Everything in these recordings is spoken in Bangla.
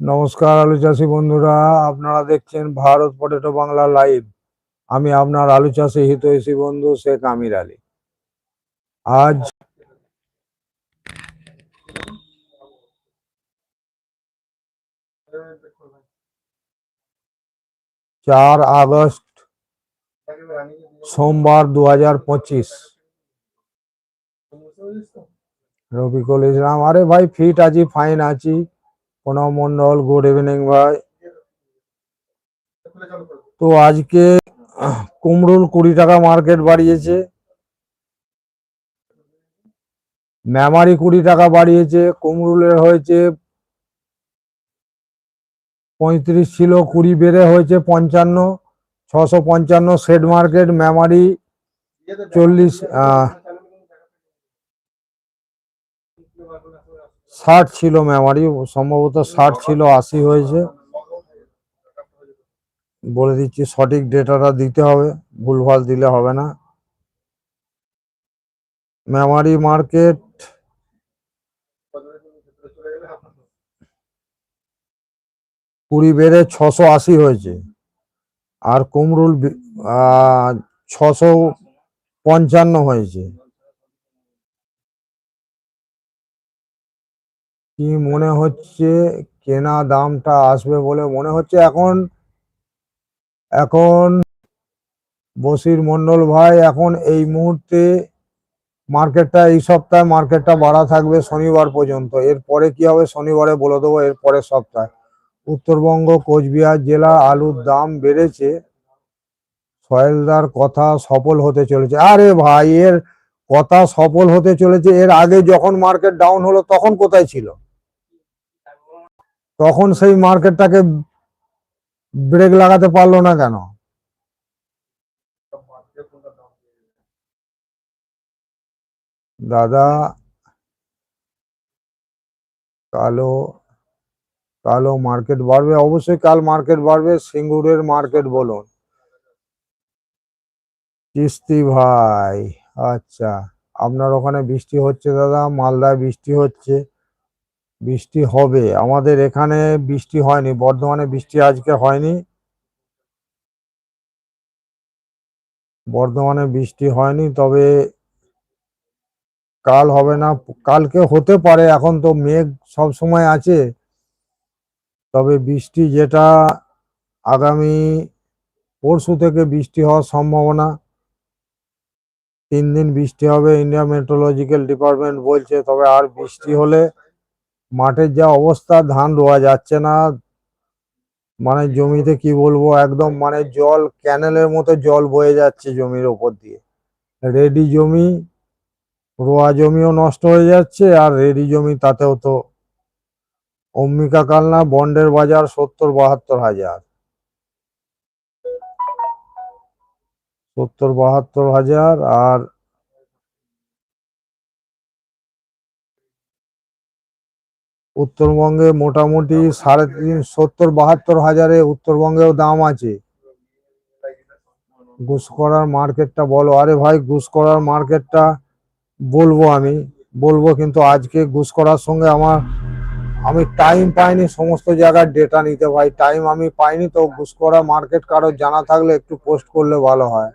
নমস্কার আলু চাষি বন্ধুরা আপনারা দেখছেন ভারত পটেটো বাংলা লাইভ। আমি আপনার আলু চাষি হিতৈষী বন্ধু শেখ আমির আলী। আজ চার আগস্ট সোমবার দু হাজার পঁচিশ। রফিকুল ইসলাম আরে ভাই ফিট আছি ফাইন আছি। প্রণব মন্ডল গুড ইভিনিং ভাই। তো আজকে কুমড়ুল কুড়ি টাকা মার্কেট বাড়িয়েছে। মেমারি কুড়ি টাকা বাড়িয়েছে। কুমরুলের হয়েছে পঁয়ত্রিশ ছিল কুড়ি বেড়ে হয়েছে পঞ্চান্ন, ছশো পঞ্চান্ন সেট মার্কেট, মেমারি, চল্লিশ ষাট ছিল মেমারি সম্ভবত ষাট ছিল, আশি হয়েছে। বলে দিচ্ছি, সঠিক ডেটাটা দিতে হবে, ভুলভাল দিলে হবে না। মেমারি মার্কেট কুড়ি বেড়ে ছশো আশি হয়েছে। আর কুমরুল ছশো পঞ্চান্ন হয়েছে। কি মনে হচ্ছে কেনা দামটা আসবে বলে মনে হচ্ছে এখন? এখন বসির মন্ডল ভাই, এখন এই মুহূর্তে মার্কেটটা, এই সপ্তাহে মার্কেটটা বাড়া থাকবে শনিবার পর্যন্ত। এরপরে কি হবে শনিবারে বলে দেবো, এর পরের সপ্তাহে। উত্তরবঙ্গ, কোচবিহার জেলা আলুর দাম বেড়েছে। সহেলদার কথা সফল হতে চলেছে। আরে ভাই, এর কথা সফল হতে চলেছে। এর আগে যখন মার্কেট ডাউন হলো, তখন কোথায় ছিল? তখন সেই মার্কেটটাকে ব্রেক লাগাতে পারল না কেন? দাদা, কালো কালো মার্কেট বাড়বে, অবশ্যই কাল মার্কেট বাড়বে, সিঙ্গুরের মার্কেট বলুন। কিস্তি ভাই আচ্ছা আপনার ওখানে বৃষ্টি হচ্ছে দাদা, মালদায় বৃষ্টি হচ্ছে। বৃষ্টি হবে। আমাদের এখানে বৃষ্টি হয়নি, বর্ধমানে বৃষ্টি আজকে হয়নি। বর্ধমানে বৃষ্টি হয়নি, তবে কাল হবে না, কালকে হতে পারে, এখন তো মেঘ সব সময় আছে। তবে বৃষ্টি যেটা, আগামী পরশু থেকে বৃষ্টি হওয়ার সম্ভাবনা। তিন দিন বৃষ্টি হবে, ইন্ডিয়া মেট্রোলজিক্যাল ডিপার্টমেন্ট বলছে, তবে আর বৃষ্টি হলে মাঠের যা অবস্থা, ধান রোয়া যাচ্ছে না। মানে জমিতে কি বলব, একদম মানে জল, ক্যানেলের মতো জল বয়ে যাচ্ছে জমির ওপর দিয়ে। রেডি জমি, রোয়া জমিও নষ্ট হয়ে যাচ্ছে, আর রেডি জমি তাতেও তো অম্বিকা কালনা, বন্ডের বাজার সত্তর বাহাত্তর হাজার। সত্তর বাহাত্তর হাজার, আর উত্তরবঙ্গে মোটামুটি সাড়ে তিন, সত্তর, বাহাত্তর হাজারে উত্তরবঙ্গেও দাম আছে। ঘুষকরার মার্কেটটা বলো। আরে ভাই ঘুষকরার মার্কেটটা বলব আমি। বলব কিন্তু আজকে ঘুষকরার সঙ্গে আমার, আমি টাইম পাইনি সমস্ত জায়গার ডেটা নিতে ভাই। টাইম আমি পাইনি তো ঘুষকরা মার্কেট কারও জানা থাকলে একটু পোস্ট করলে ভালো হয়।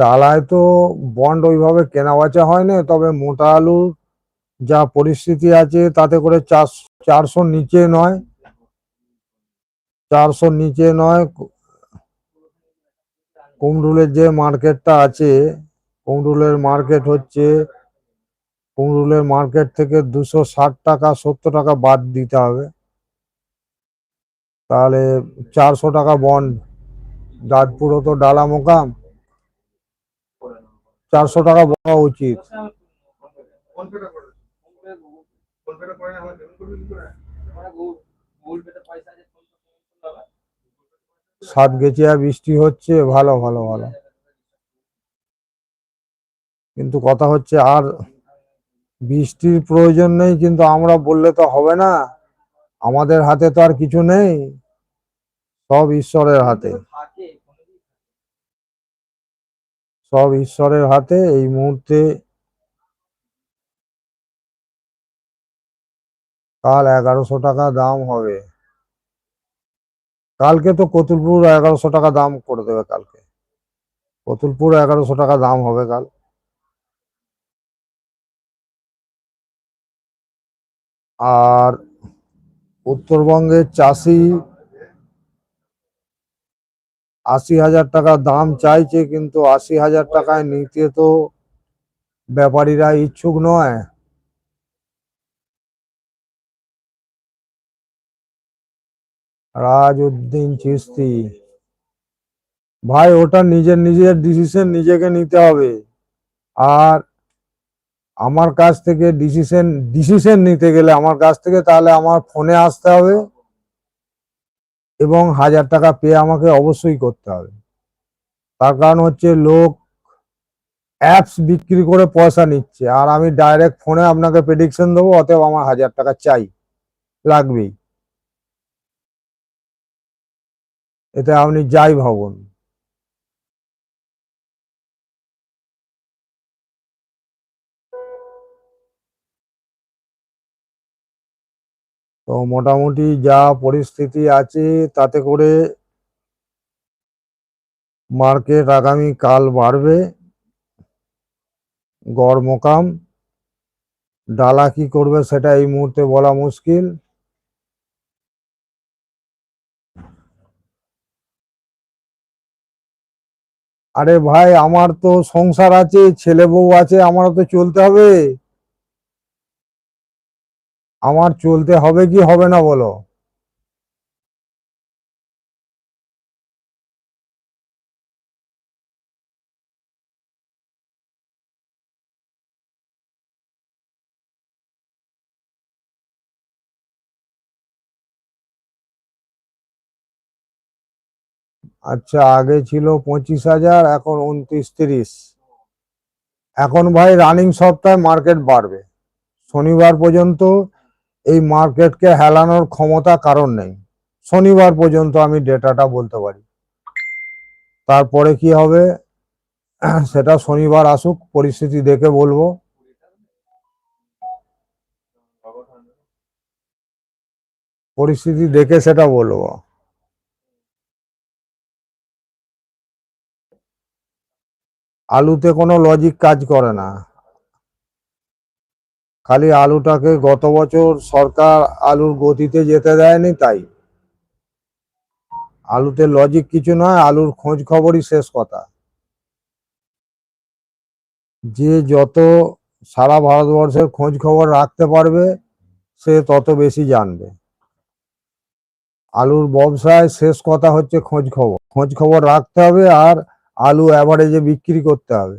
ডালায় তো বন্ড ওইভাবে কেনা বেচা হয় না তবে মোটা আলুর যা পরিস্থিতি আছে তাতে করে চার চারশোর নিচে নয় চারশোর নিচে নয় কুমরুলের যে মার্কেটটা আছে কুমরুলের মার্কেট হচ্ছে কুমরুলের মার্কেট থেকে দুশো ষাট টাকা, সত্তর টাকা বাদ দিতে হবে। তাহলে চারশো টাকা বন্ড, দাঁতপুরো তো ডালা মোকাম। চারশো টাকা বলা উচিত। সাত গেছিয়া বৃষ্টি হচ্ছে, ভালো ভালো ভালো। কিন্তু কথা হচ্ছে আর বৃষ্টির প্রয়োজন নেই, কিন্তু আমরা বললে তো হবে না। আমাদের হাতে তো আর কিছু নেই। সব ঈশ্বরের হাতে। সব ঈশ্বরের হাতে এই মুহূর্তে কাল এগারোশো টাকা দাম হবে। কালকে তো কতুলপুর এগারোশো টাকা দাম করে দেবে কালকে। কতুলপুর এগারোশো টাকা দাম হবে কাল। আর উত্তরবঙ্গের চাষি আশি হাজার টাকা দাম চাইছে, কিন্তু আশি হাজার টাকায় নিতে তো ব্যাপারীরা ইচ্ছুক নয়। রাজউদ্দিন চিস্তি ভাই, ওটা নিজের নিজের ডিসিশন নিজেকে নিতে হবে। আর আমার কাছ থেকে ডিসিশন ডিসিশন নিতে গেলে আমার কাছ থেকে তাহলে আমার ফোনে আসতে হবে। এবং হাজার টাকা পেয়ে আমাকে অবশ্যই করতে হবে। তার কারণ হচ্ছে লোক অ্যাপস বিক্রি করে পয়সা নিচ্ছে। আর আমি ডাইরেক্ট ফোনে আপনাকে প্রেডিকশন দেবো, অতএব আমার হাজার টাকা চাই, লাগবেই। এতে আপনি যাই ভাবুন। তো মোটামুটি যা পরিস্থিতি আছে তাতে করে মার্কেট আগামী কাল বাড়বে। গড় মোকাম। ডালা কি করবে সেটা এই মুহূর্তে বলা মুশকিল। আরে ভাই, আমার তো সংসার আছে, ছেলে বউ আছে, আমারও তো চলতে হবে। আমার চলতে হবে কি হবে না বলো? আচ্ছা আগে ছিল পঁচিশ হাজার, এখন উনত্রিশ, তিরিশ। এখন ভাই রানিং সপ্তাহে মার্কেট বাড়বে। শনিবার পর্যন্ত এই মার্কেটকে হেলানোর ক্ষমতা কারণ নেই। শনিবার পর্যন্ত আমি ডেটাটা বলতে পারি। তারপরে কি হবে? সেটা শনিবার আসুক, পরিস্থিতি দেখে বলব। পরিস্থিতি দেখে সেটা বলব। আলুতে কোনো লজিক কাজ করে না। খালি আলুটাকে গত বছর সরকার আলুর গতিতে যেতে দেয়নি, তাই। আলুতে লজিক কিছু নয়, আলুর খোঁজ খবরই শেষ কথা। যে যত সারা ভারতবর্ষের খোঁজ খবর রাখতে পারবে, সে তত বেশি জানবে। আলুর ব্যবসায় শেষ কথা হচ্ছে খোঁজ খবর। খোঁজ খবর রাখতে হবে আর আলু অ্যাভারেজে বিক্রি করতে হবে।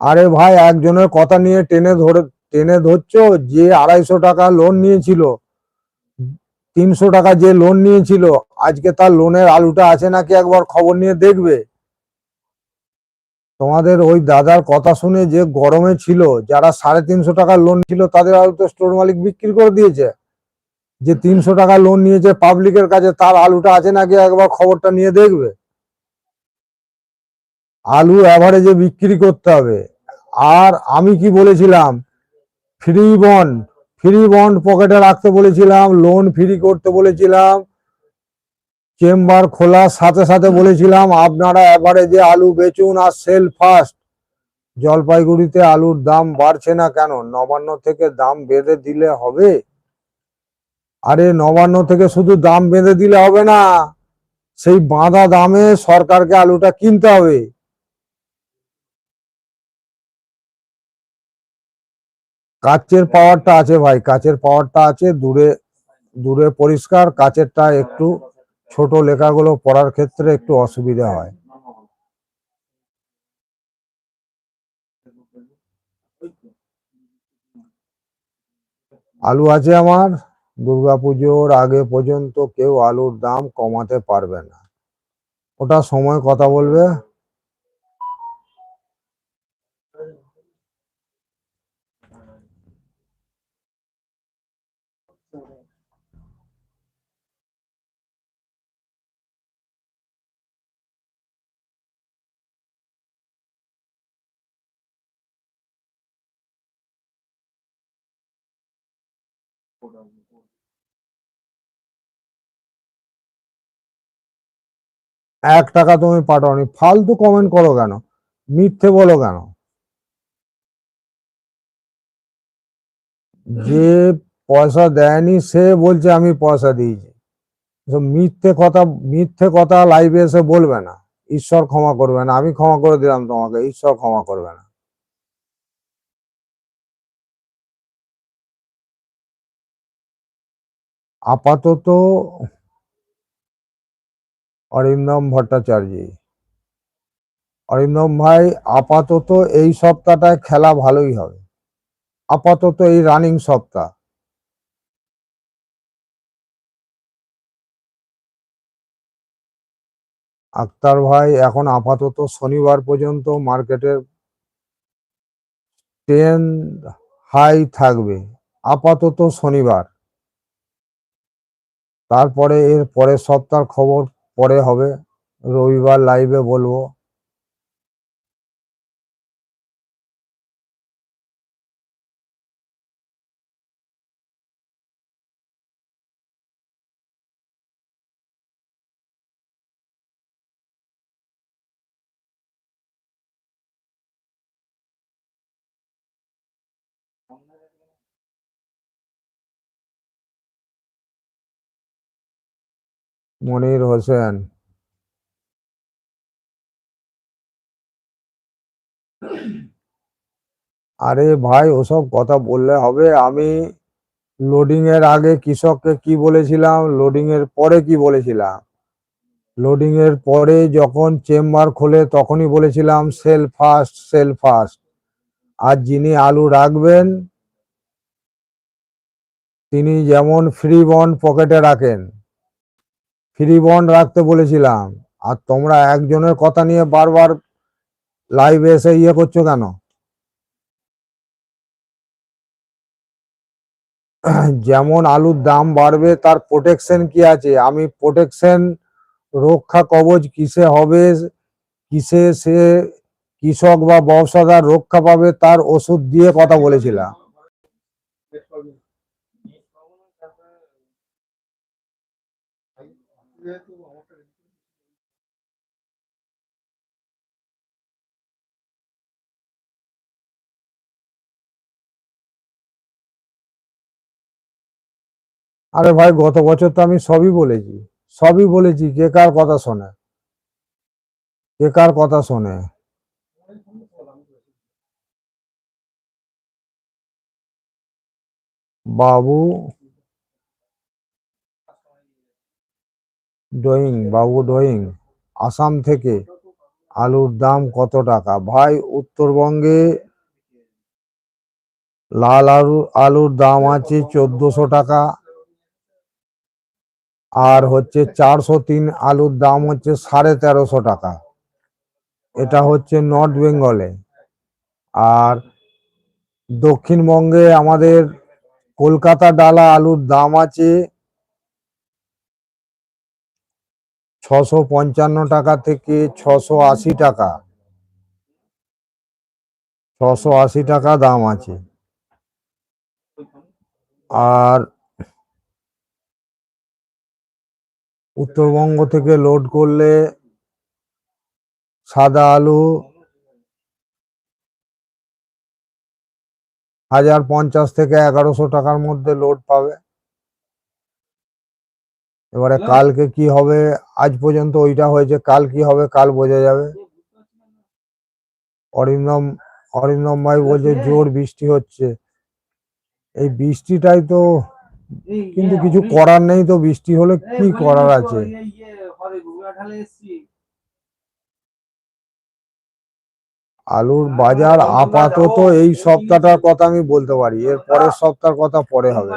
আরে ভাই, একজনের কথা নিয়ে টেনে ধরে, টেনে ধরছ? যে আড়াইশো টাকা লোন নিয়েছিল, তিনশো টাকা যে লোন নিয়েছিল, আজকে তার লোনের আলুটা আছে নাকি একবার খবর নিয়ে দেখবে? তোমাদের ওই দাদার কথা শুনে যে গরমে ছিল, যারা সাড়ে তিনশো টাকা লোন ছিল তাদের আলু তো স্টোর মালিক বিক্রি করে দিয়েছে। যে তিনশো টাকা লোন নিয়েছে পাবলিকের কাছে, তার আলুটা আছে নাকি একবার খবরটা নিয়ে দেখবে? আলু অ্যাভারেজে বিক্রি করতে হবে। আর আমি কি বলেছিলাম? ফ্রি বন্ড ফ্রি বন্ড পকেটে রাখতে বলেছিলাম লোন ফ্রি করতে বলেছিলাম চেম্বার খোলার সাথে সাথে বলেছিলাম, আপনারা অ্যাভারেজে আলু বেচুন আর সেল ফাস্ট জলপাইগুড়িতে আলুর দাম বাড়ছে না কেন? নবান্ন থেকে দাম বেঁধে দিলে হবে? আরে, নবান্ন থেকে শুধু দাম বেঁধে দিলে হবে না, সেই বাঁধা দামে সরকারকে আলুটা কিনতে হবে। কাচের পাওয়ারটা আছে ভাই, কাচের পাওয়ারটা আছে, দূরে দূরে পরিষ্কার, কাচেরটা একটু ছোট লেখাগুলো পড়ার ক্ষেত্রে একটু অসুবিধা হয়। আলু আছে আমার দুর্গাপুজোর আগে পর্যন্ত কেউ আলুর দাম কমাতে পারবে না। ওটা সময় কথা বলবে। এক টাকা তুমি পাঠাওনি। ফালতু কমেন্ট করো কেন? মিথ্যে বলো কেন? যে পয়সা দেয়নি, সে বলছে আমি পয়সা দিয়েছি। মিথ্যে কথা মিথ্যে কথা লাইভে এসে বলবে না। ঈশ্বর ক্ষমা করবে না। আমি ক্ষমা করে দিলাম তোমাকে, ঈশ্বর ক্ষমা করবে না। আপাতত অরিন্দম ভট্টাচার্য। অরিন্দম ভাই, আপাতত এই সপ্তাহটায় খেলা ভালোই হবে। আপাতত এই রানিং সপ্তাহ। আক্তার ভাই, এখন আপাতত শনিবার পর্যন্ত মার্কেটের টেন হাই থাকবে, আপাতত শনিবার। তারপরে এর পরের সপ্তাহ খবর পরে হবে, রবিবার লাইভে বলব। মনির হোসেন। আরে ভাই, ওসব কথা বললে হবে। আমি লোডিং এর আগে কৃষককে কি বলেছিলাম? লোডিং এর পরে কি বলেছিলাম? লোডিং এর পরে যখন চেম্বার খোলে, তখনই বলেছিলাম সেল ফাস্ট সেল ফাস্ট আর যিনি আলু রাখবেন, তিনি যেমন ফ্রি বন্ড পকেটে রাখেন। ফ্রি বন্ড রাখতে বলেছিলাম। আর তোমরা একজনের কথা নিয়ে বারবার লাইভ এসে ইয়ে করছ কেন? যেমন আলুর দাম বাড়বে, তার প্রোটেকশন কি আছে? আমি প্রোটেকশন রক্ষা কবচ কিসে হবে? কিসে সে কৃষক বা ব্যবসাদার রক্ষা পাবে তার ওষুধ দিয়ে কথা বলেছিলাম। আরে ভাই, গত বছর তো আমি সবই বলেছি। সবই বলেছি, কে কার কথা শোনে? কে কার কথা শোনে? বাবু ডোয়িং বাবু ডোয়িং, আসাম থেকে আলুর দাম কত টাকা? ভাই, উত্তরবঙ্গে লাল আলু, আলুর দাম আছে চোদ্দশো টাকা। আর হচ্ছে চারশো তিন, আলুর দাম হচ্ছে সাড়ে তেরোশো টাকা। এটা হচ্ছে নর্থ বেঙ্গলে। আর দক্ষিণবঙ্গে আমাদের কলকাতা ডালা আলুর দাম আছে ছশো পঞ্চান্ন টাকা থেকে ছশো আশি টাকা। ছশো আশি টাকা দাম আছে। আর উত্তরবঙ্গ থেকে লোড করলে সাদা আলু হাজার পঞ্চাশ থেকে এগারোশো টাকার মধ্যে লোড পাবে। এবারে কালকে কি হবে? আজ পর্যন্ত ওইটা হয়েছে কাল কি হবে কাল বোঝা যাবে। অরিন্দম অরিন্দম ভাই বলছে জোর বৃষ্টি হচ্ছে। এই বৃষ্টিটাই তো কিন্তু কিছু করার নেই তো বৃষ্টি হলে কি করার আছে? আলুর বাজার আপাতত এই সপ্তাহটার কথা আমি বলতে পারি এর পরের সপ্তাহের কথা পরে হবে